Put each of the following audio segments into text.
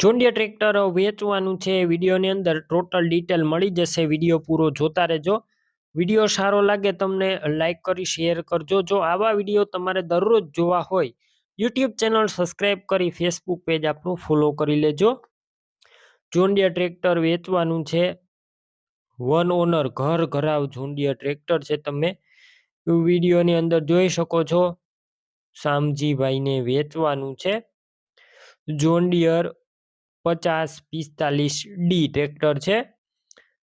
જોન્ડિયા tractor વેચવાનું છે. વિડીયોની અંદર ટોટલ ડિટેલ મળી જશે. વીડિયો પૂરો જોતા રહેજો. વીડિયો સારો લાગે તમને લાઈક કરી શેર કરજો. જો આવા વીડિયો તમારે દરરોજ જોવા હોય યુટ્યુબ ચેનલ સબસ્ક્રાઈબ કરી ફેસબુક પેજ આપણું ફોલો કરી લેજો. જોન્ડિયા ટ્રેક્ટર વેચવાનું છે. વન ઓનર ઘર ઘરાવ જોન્ડિયા ટ્રેક્ટર છે તમે. વિડીયોની અંદર જોઈ શકો છો. શામજીભાઈને વેચવાનું છે. જોન્ડિયર પચાસ પિસ્તાલીસ ડી ટ્રેક્ટર છે.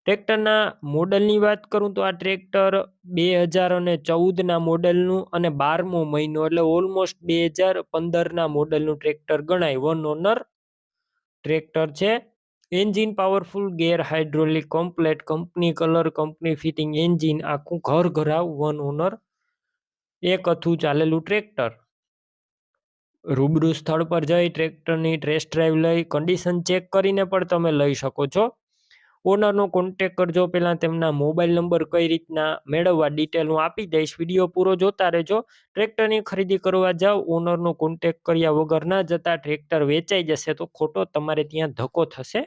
ટ્રેક્ટરના મોડલની વાત કરું તો આ ટ્રેક્ટર બે હજાર અને ચૌદના મોડલનું અને બારમો મહિનો, એટલે ઓલમોસ્ટ બે હજાર પંદરના મોડલનું ટ્રેક્ટર ગણાય. વન ઓનર ટ્રેક્ટર છે. Engine powerful gear hydraulic complete company colour company fitting engine આખું ઘર ઘરાવ વન ઓનર એક અથું ચાલેલું ટ્રેક્ટર રૂબરૂ સ્થળ પર જઈ ટ્રેક્ટરની ટેસ્ટ ડ્રાઈવ લઈ કન્ડિશન ચેક કરીને પણ તમે લઈ શકો છો. ઓનરનો કોન્ટેક કરજો પહેલાં, તેમના મોબાઈલ નંબર કઈ રીતના મેળવવા ડિટેલ હું આપી દઈશ. વીડિયો પૂરો જોતા રહેજો. ટ્રેક્ટરની ખરીદી કરવા જાઓ. ઓનરનો કોન્ટેક કર્યા વગર ના જતા ટ્રેક્ટર વેચાઈ જશે તો ખોટો તમારે ત્યાં ધક્કો થશે.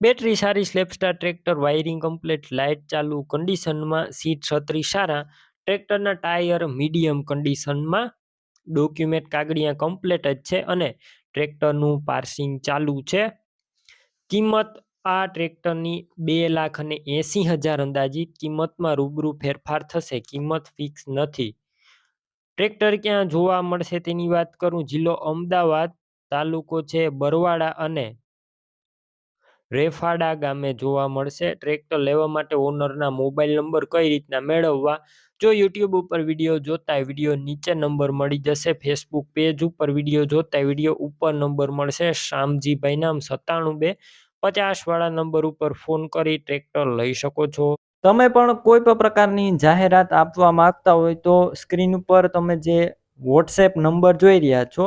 બેટરી સારી self starter tractor wiring complete light ચાલુ કન્ડિશનમાં સીટ છત્રી સારા. ટ્રેક્ટરના ટાયર મીડિયમ કન્ડિશનમાં ડોક્યુમેન્ટ કાગળિયા કમ્પ્લેટ જ છે અને ટ્રેક્ટરનું પાર્સિંગ ચાલુ છે. કિંમત આ ટ્રેક્ટરની બે લાખ અને એંસી હજાર અંદાજિત કિંમતમાં રૂબરૂ ફેરફાર થશે. કિંમત ફિક્સ નથી. ટ્રેક્ટર ક્યાં જોવા મળશે તેની વાત કરું? જિલ્લો અમદાવાદ તાલુકો છે બરવાડા અને રેફાડા ગામે જોવા મળશે. ટ્રેક્ટર લેવા માટે ઓનરના મોબાઈલ નંબર કઈ રીતના મેળવવા? જો યુટ્યુબ ઉપર વીડિયો જોતા વીડિયો નીચે નંબર મળી જશે. ફેસબુક પેજ ઉપર વીડિયો જોતા વીડિયો ઉપર નંબર મળશે. શામજીભાઈ નામ સત્તાણું બે પચાસ વાળા નંબર ઉપર ફોન કરી ટ્રેક્ટર લઈ શકો છો. તમે પણ કોઈ પણ પ્રકારની જાહેરાત આપવા માંગતા હોય તો સ્ક્રીન ઉપર તમે જે વોટ્સએપ નંબર જોઈ રહ્યા છો